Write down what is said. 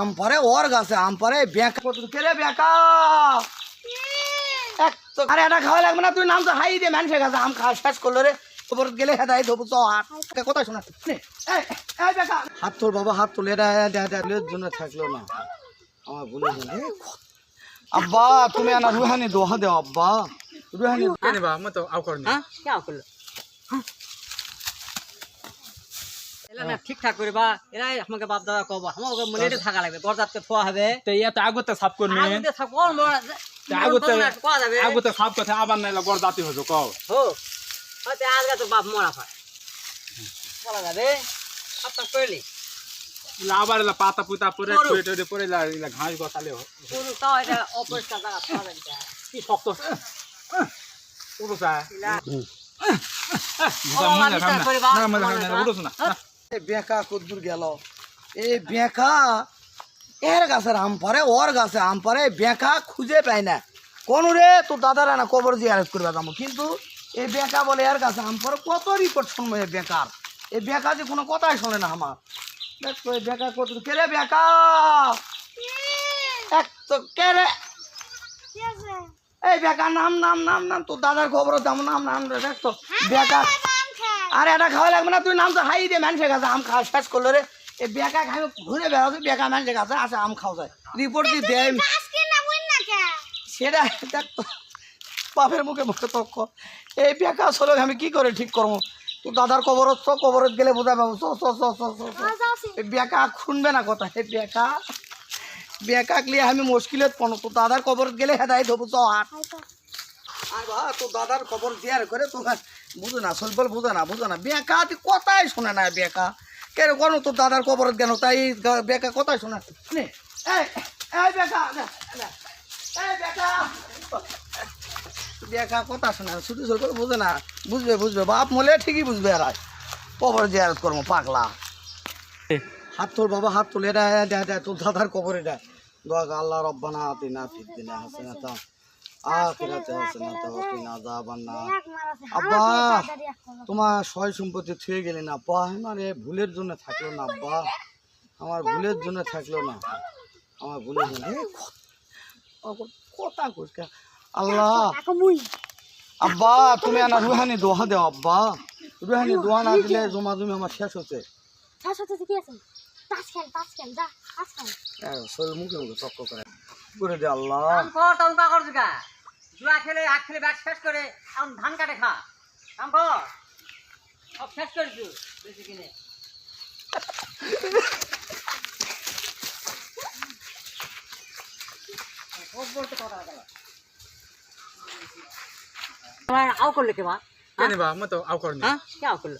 আম পরে ওর গাছে আম পরে কেরে বেঁকা? এক তো আরে এটা খাওয়া লাগবে না তুই নাম তো হাই দে মানুষের কাছে আম খাওয়া শেষ করল রে। তোর গেলে হেদাই ধবু হাত। কথা শোনা? নে, এই, এই বেঁকা। হাত তোল বাবা হাত তোল জন্য থাকল না। আমার ভুলে আব্বা তুমি আনা রুহানি দোহা দেও আব্বা। রুহানি কেন বা আমি তো আউ করিনি হ্যাঁ কে করল? এলা না ঠিকঠাক করে বা এরাই আমাকে বাপ দাদা কব আমাকে মনেটে থাকা লাগবে বরজাতকে থোয়া হবে। তো ইয়াতে আগতে সাফ করনি আগুতে মরা তা আগতে আগতে সাফ কথা আবার নাইলে গড় জাতি কও হো হয়তো আজকে তো বাপ মরা হয় বলা যাবে আবার পাতা পুতা পরে করু। ঘাস তাও এটা অপরিষ্কার জায়গা পাওয়া কি শক্ত। মনে তার করে না বা- না মনে মনে বেঁকা কদ্দুর গেল। এই বেঁকা এর গাছের আম পারে ওর গাছে আম পারে বেঁকা খুঁজে পায় না। কোন রে তোর দাদারা না কবর দিয়ে আরেস্ট করবে যাব কিন্তু এই বেঁকা বলে এর গাছে আম পরে কত রিপোর্ট শুনব এই বেকার? এই বেকা যে কোনো কথাই শোনে না আমার। দেখ এই বেকা কত কে রে বেকা? এক তো কে রে? এই বেকার নাম নাম নাম নাম তোর দাদার খবর দাম নাম নাম রে দেখ তো। বেকার আরে এটা খাওয়া লাগবে না তুই নাম তো হাই দে মানুষের কাছে আম খাওয়া শেষ করল রে। এই বেকা খাই ঘুরে বেড়াচ্ছে বেকা মানুষের কাছে আসে আম খাওয়া যায়। রিপোর্ট দিয়ে। দেয় সেটা দেখ তো বাপের মুখে মুখে তক্ক এই বেকা আসলে আমি কি করে ঠিক করব? তো দাদার কবরত চ কবরত গেলে বোঝা পাবো। চ চ চ। এই বেকা খুনবে না কথা এই বেকা বেকা লিয়ে আমি মুশকিলত পড়ো তোর দাদার কবরত গেলে হেদাই ধবু চ আর বা তোর দাদার খবর দেয়ার করে তোমার বুঝো না সলবল বুঝো না বুঝো না বেঁকা তুই কথাই শোনে না, বেকা। কেন কোন তোর দাদার খবর কেন তাই বেকা কথাই শোনা নে। এই বেকা কথা শোনা শুধু সলবল বুঝে না বুঝবে বুঝবে, বাপ মলে ঠিকই বুঝবে আর কবর জিয়ারত করব, পাগলা। হাত তোল বাবা, হাত তোল, এটা তোর দাদার কবর এটা। দোয়া আল্লাহ রব্বানা আতিনা ফিদ দিনা হাসানাতা আখিরাতে হাসানাতা ওয়া কিনা আযাবান নার আব্বা তোমার সয় সম্পত্তি থুয়ে গেলে না আব্বা। আমার ভুলের জন্য থাকল না আব্বা। আমার ভুলের জন্য থাকল না। আমার ভুলের জন্য। ক- ক- কথা আল্লাহ। আব্বা তুমি আনা রুহানি দোহা দেও আব্বা। রুহানি দোয়া না দিলে জমা জমি আমার শেষ হচ্ছে। শরীর মুখে মুখে চক্ক করে। করে দে আল্লাহ। জুয়া খেলে আখ খেলে ব্যাট শেষ করে এখন ধান কাটে খা। সব শেষ করে দিও বেশি কিনে। গেল আও করলে কে মা? কেন বা আমি তো আউ করিনি। হ্যাঁ কে আও করল?